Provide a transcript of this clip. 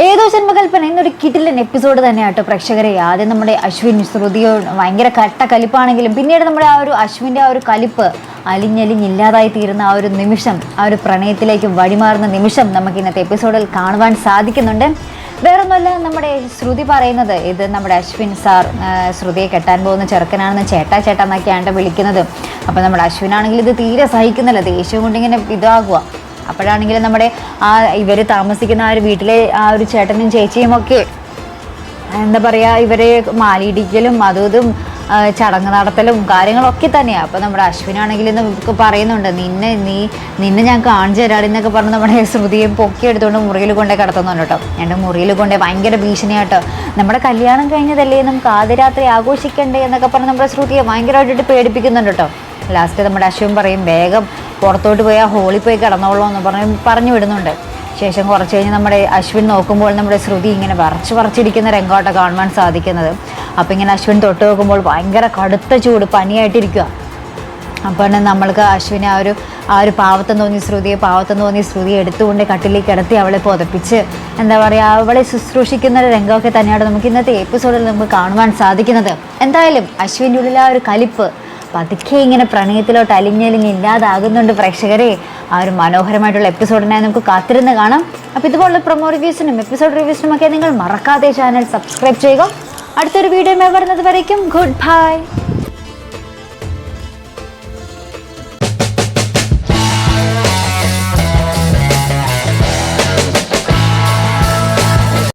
ഏതോ ജന്മകൽപ്പന എന്നൊരു കിടിലൻ എപ്പിസോഡ് തന്നെയാട്ടോ പ്രേക്ഷകരെ. ആദ്യം നമ്മുടെ അശ്വിൻ ശ്രുതിയോ ഭയങ്കര കട്ട കലിപ്പാണെങ്കിലും പിന്നീട് നമ്മുടെ ആ ഒരു അശ്വിന്റെ ആ ഒരു കലിപ്പ് അലിഞ്ഞലിഞ്ഞില്ലാതായി തീരുന്ന ആ ഒരു നിമിഷം ആ ഒരു പ്രണയത്തിലേക്ക് വഴിമാറുന്ന നിമിഷം നമുക്ക് ഇന്നത്തെ എപ്പിസോഡിൽ കാണുവാൻ സാധിക്കുന്നുണ്ട്. വേറൊന്നുമല്ല നമ്മുടെ ശ്രുതി പറയുന്നത് ഇത് നമ്മുടെ അശ്വിൻ സാർ ശ്രുതിയെ കെട്ടാൻ പോകുന്ന ചെറുക്കനാണെന്ന് ചേട്ടാ ചേട്ടാ എന്നൊക്കെയാണ് വിളിക്കുന്നത്. അപ്പോൾ നമ്മുടെ അശ്വിനാണെങ്കിൽ ഇത് തീരെ സഹിക്കുന്നില്ല ദേഷ്യം കൊണ്ടിങ്ങനെ ഇതാകുക അപ്പോഴാണെങ്കിൽ നമ്മുടെ ആ ഇവർ താമസിക്കുന്ന ആ ഒരു വീട്ടിലെ ആ ഒരു ചേട്ടനും ചേച്ചിയും ഒക്കെ എന്താ പറയുക ഇവരെ മാലിയിടിക്കലും അതും ഇതും ചടങ്ങ് നടത്തലും കാര്യങ്ങളൊക്കെ തന്നെയാണ് അപ്പോൾ നമ്മുടെ അശ്വിനാണെങ്കിൽ ഇന്ന് പറയുന്നുണ്ട് നിന്നെ നീ നിന്നെ ഞാൻ കാണിച്ചു തരാടി എന്നൊക്കെ പറഞ്ഞ് നമ്മുടെ ശ്രുതിയെ പൊക്കിയെടുത്തുകൊണ്ട് മുറിയിൽ കൊണ്ടേ കിടത്തുന്നുണ്ട് കേട്ടോ. എന്റെ മുറിയിൽ കൊണ്ടേ ഭയങ്കര ഭീഷണിയാട്ടോ. നമ്മുടെ കല്യാണം കഴിഞ്ഞതല്ലേ? നമുക്ക് ആദ്യ രാത്രി ആഘോഷിക്കണ്ടേ? എന്നൊക്കെ പറഞ്ഞ് നമ്മുടെ ശ്രുതിയെ ഭയങ്കരമായിട്ട് പേടിപ്പിക്കുന്നുണ്ട് കേട്ടോ. ലാസ്റ്റ് നമ്മുടെ അശ്വിൻ പറയും വേഗം പുറത്തോട്ട് പോയി ആ ഹോളിൽ പോയി കിടന്നോളൂ എന്ന് പറഞ്ഞ് പറഞ്ഞു വിടുന്നുണ്ട്. ശേഷം കുറച്ച് കഴിഞ്ഞ് നമ്മുടെ അശ്വിൻ നോക്കുമ്പോൾ നമ്മുടെ ശ്രുതി ഇങ്ങനെ വറച്ച് വറച്ചിരിക്കുന്ന രംഗമായിട്ട് കാണുവാൻ സാധിക്കുന്നത്. അപ്പോൾ ഇങ്ങനെ അശ്വിൻ തൊട്ട് നോക്കുമ്പോൾ ഭയങ്കര കടുത്ത ചൂട് പനിയായിട്ടിരിക്കുക അപ്പോൾ നമ്മൾക്ക് അശ്വിനെ ആ ഒരു ആ ഒരു പാവത്തം തോന്നി ശ്രുതിയെ പാവത്തം തോന്നി ശ്രുതിയെ എടുത്തുകൊണ്ട് കട്ടിലേക്ക് കിടത്തി അവളെ പുതപ്പിച്ച് എന്താ പറയുക അവളെ ശുശ്രൂഷിക്കുന്ന രംഗമൊക്കെ തന്നെയാണ് നമുക്ക് ഇന്നത്തെ എപ്പിസോഡിൽ നമുക്ക് കാണുവാൻ സാധിക്കുന്നത്. എന്തായാലും അശ്വിന്റെ ഉള്ളിൽ ആ ഒരു കലിപ്പ് പതുക്കെ ഇങ്ങനെ പ്രണയത്തിലോട്ട് അലിഞ്ഞലിഞ്ഞ് ഇല്ലാതാകുന്നുണ്ട് പ്രേക്ഷകരെ. ആ ഒരു മനോഹരമായിട്ടുള്ള എപ്പിസോഡിനായി നമുക്ക് കാത്തിരുന്ന് കാണാം. അപ്പോൾ ഇതുപോലുള്ള പ്രൊമോ റിവ്യൂസിനും എപ്പിസോഡ് റിവ്യൂസിനും ഒക്കെ നിങ്ങൾ മറക്കാതെ ചാനൽ സബ്സ്ക്രൈബ് ചെയ്യുക. അടുത്തൊരു വീഡിയോ വരുന്നത് വരയ്ക്കും. Good bye